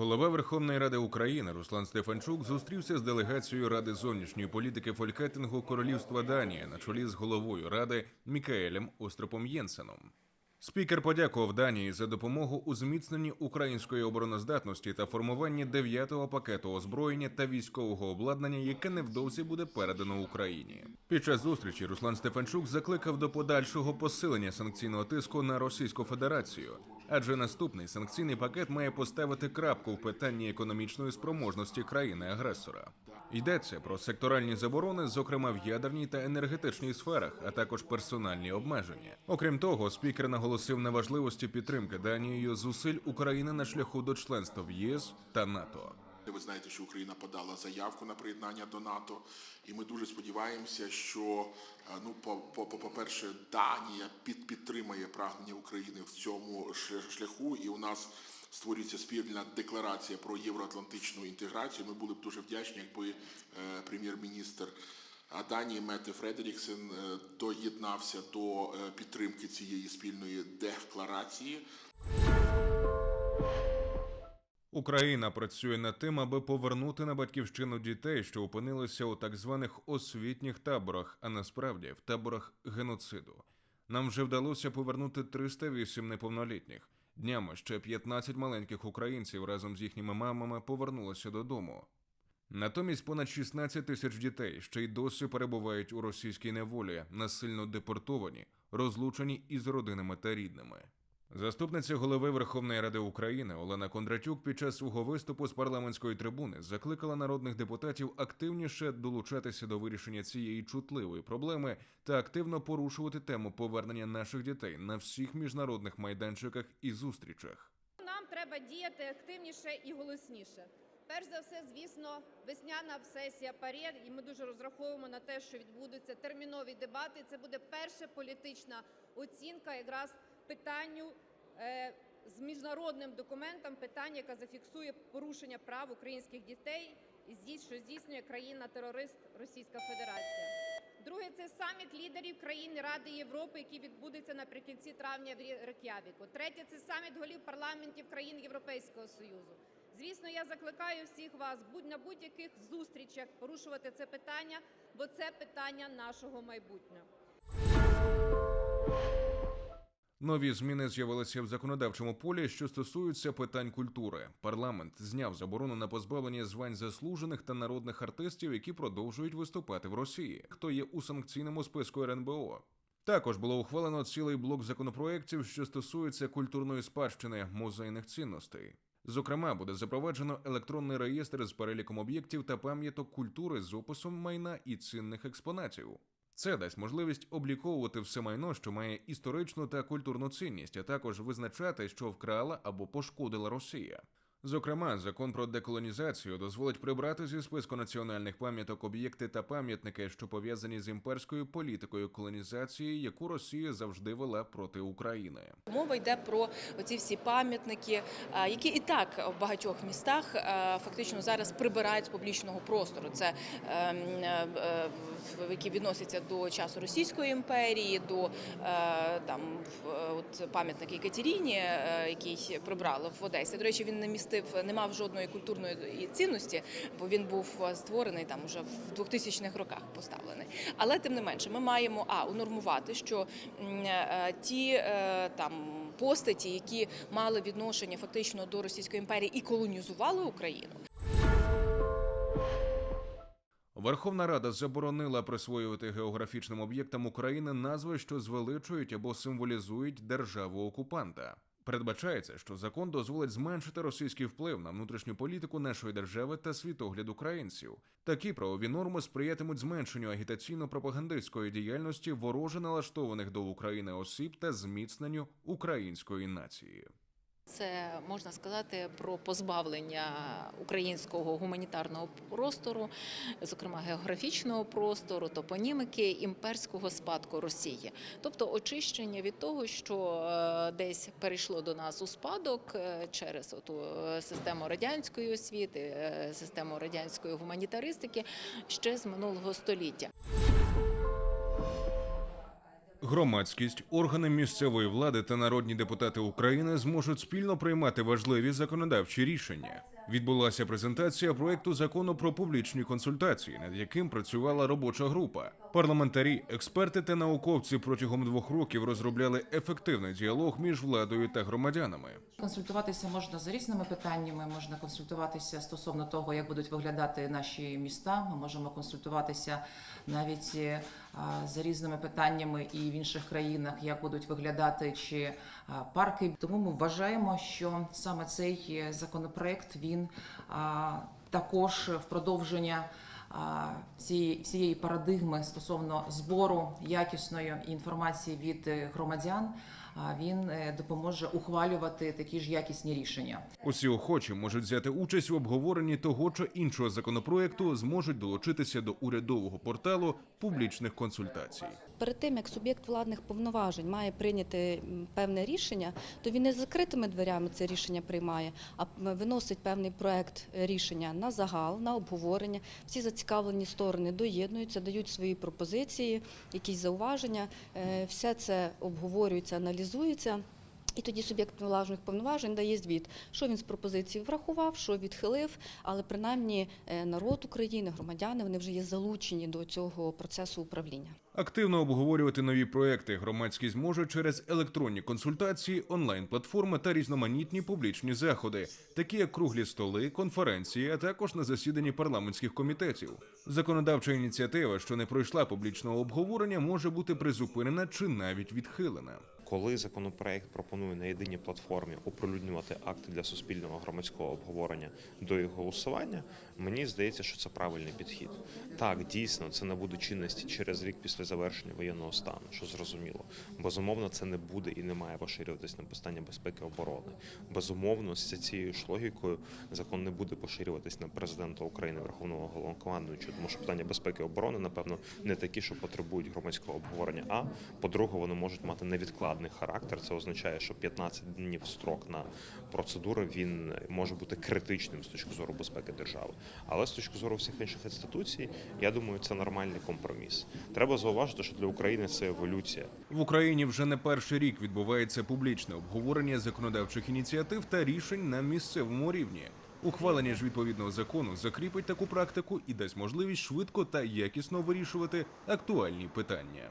Голова Верховної Ради України Руслан Стефанчук зустрівся з делегацією Ради зовнішньої політики фолькетингу Королівства Данії на чолі з головою ради Мікаелем Остропом Єнсеном. Спікер подякував Данії за допомогу у зміцненні української обороноздатності та формуванні дев'ятого пакету озброєння та військового обладнання, яке невдовзі буде передано Україні. Під час зустрічі Руслан Стефанчук закликав до подальшого посилення санкційного тиску на Російську Федерацію, адже наступний санкційний пакет має поставити крапку в питанні економічної спроможності країни-агресора. Йдеться про секторальні заборони, зокрема в ядерній та енергетичній сферах, а також персональні обмеження. Окрім того, спікер наголосив на важливості підтримки Данією зусиль України на шляху до членства в єС та НАТО. Ви знаєте, що Україна подала заявку на приєднання до НАТО, і ми дуже сподіваємося, що е, ну по, по, перше, Данія під підтримає прагнення України в цьому шляху, і у нас створюється спільна декларація про євроатлантичну інтеграцію. Ми були б дуже вдячні, якби е, прем'єр-міністр Данії Мете Фредеріксен е, доєднався до е, підтримки цієї спільної декларації. Україна працює над тим, аби повернути на батьківщину дітей, що опинилися у так званих освітніх таборах, а насправді в таборах геноциду. Нам вже вдалося повернути 308 неповнолітніх. Днями ще 15 маленьких українців разом з їхніми мамами повернулися додому. Натомість понад 16 тисяч дітей ще й досі перебувають у російській неволі, насильно депортовані, розлучені із родинами та рідними. Заступниця голови Верховної Ради України Олена Кондратюк під час свого виступу з парламентської трибуни закликала народних депутатів активніше долучатися до вирішення цієї чутливої проблеми та активно порушувати тему повернення наших дітей на всіх міжнародних майданчиках і зустрічах. Нам треба діяти активніше і голосніше. Перш за все, звісно, весняна сесія ПАРЄ, і ми дуже розраховуємо на те, що відбудуться термінові дебати. Це буде перша політична оцінка якраз питанню е, з міжнародним документом, питання, яке зафіксує порушення прав українських дітей, що здійснює країна-терорист Російська Федерація. Друге, це саміт лідерів країн Ради Європи, який відбудеться наприкінці травня в Рі- Третє це саміт голів парламентів країн Європейського Союзу. Звісно, я закликаю всіх вас будь на будь-яких зустрічах порушувати це питання, бо це питання нашого майбутнього. Нові зміни з'явилися в законодавчому полі, що стосуються питань культури. Парламент зняв заборону на позбавлення звань заслужених та народних артистів, які продовжують виступати в Росії, хто є у санкційному списку РНБО. Також було ухвалено цілий блок законопроєктів, що стосуються культурної спадщини музейних цінностей. Зокрема, буде запроваджено електронний реєстр з переліком об'єктів та пам'яток культури з описом майна і цінних експонатів. Це дасть можливість обліковувати все майно, що має історичну та культурну цінність, а також визначати, що вкрала або пошкодила Росія. Зокрема, закон про деколонізацію дозволить прибрати зі списку національних пам'яток об'єкти та пам'ятники, що пов'язані з імперською політикою колонізації, яку Росія завжди вела проти України. Мова йде про оці всі пам'ятники, які і так в багатьох містах фактично зараз прибирають з публічного простору. Це ем, е, е, які відносяться до часу Російської імперії, до е, там е, от пам'ятник Екатеріні, е, який прибрали в Одесі. До речі, він не містив, не мав жодної культурної цінності, бо він був е, створений там уже в 2000-х роках поставлений. Але тим не менше, ми маємо а унормувати, що е, ті е, там постаті, які мали відношення фактично до Російської імперії і колонізували Україну. Верховна Рада заборонила присвоювати географічним об'єктам України назви, що звеличують або символізують державу окупанта. Передбачається, що закон дозволить зменшити російський вплив на внутрішню політику нашої держави та світогляд українців. Такі правові норми сприятимуть зменшенню агітаційно-пропагандистської діяльності вороже налаштованих до України осіб та зміцненню української нації. Це можна сказати про позбавлення українського гуманітарного простору, зокрема географічного простору, топонімики імперського спадку Росії, тобто очищення від того, що е, десь перейшло до нас у спадок е, через оту е, систему радянської освіти, систему радянської гуманітаристики ще з минулого століття. Громадськість, органи місцевої влади та народні депутати України зможуть спільно приймати важливі законодавчі рішення. Відбулася презентація проекту закону про публічні консультації, над яким працювала робоча група. Парламентарі, експерти та науковці протягом двох років розробляли ефективний діалог між владою та громадянами. Консультуватися можна за різними питаннями. Можна консультуватися стосовно того, як будуть виглядати наші міста. Ми можемо консультуватися навіть е, за різними питаннями і в інших країнах, як будуть виглядати чи парки. Тому ми вважаємо, що саме цей е, законопроект він а, також в продовження. Цієї всієї парадигми стосовно збору якісної інформації від е, громадян, він е, допоможе ухвалювати такі ж якісні рішення. Усі охочі можуть взяти участь в обговоренні того чи іншого законопроекту, зможуть долучитися до урядового порталу публічних консультацій. перед тим як суб'єкт владних повноважень має прийняти певне рішення, то він не з закритими дверями це рішення приймає, а виносить певний проект рішення на загал, на обговорення. Всі зацікавлені сторони доєднуються, дають свої пропозиції, якісь зауваження. Е, Все це обговорюється, аналізується. І тоді суб'єкт владних повноважень дає звіт, що він з пропозиції врахував, що відхилив, але принаймні е, народ України, громадяни, вони вже є залучені до цього процесу управління. Активно обговорювати нові проекти громадськість може через електронні консультації, онлайн-платформи та різноманітні публічні заходи, такі як круглі столи, конференції, а також на засіданні парламентських комітетів. Законодавча ініціатива, що не пройшла публічного обговорення, може бути призупинена чи навіть відхилена. Коли законопроект пропонує на єдиній платформі оприлюднювати акти для суспільного громадського обговорення до їх голосування, мені здається, що це правильний підхід. Так, дійсно, це набуде чинності через рік після завершення воєнного стану, що зрозуміло. Безумовно, це не буде і не має поширюватись на питання безпеки оборони. Безумовно, з цією ж логікою закон не буде поширюватись на президента України, Верховного головнокомандуючого, тому що питання безпеки оборони, напевно, не такі, що потребують громадського обговорення. А по-друге, вони можуть мати невідкладний характер. Це означає, що 15 днів строк на процедури він може бути критичним з точки зору безпеки держави. Але з точки зору всіх інших інституцій, я думаю, це нормальний компроміс. Треба зауважити, що для України це еволюція. В Україні вже не перший рік відбувається публічне обговорення законодавчих ініціатив та рішень на місцевому рівні. Ухвалення ж відповідного закону закріпить таку практику і дасть можливість швидко та якісно вирішувати актуальні питання.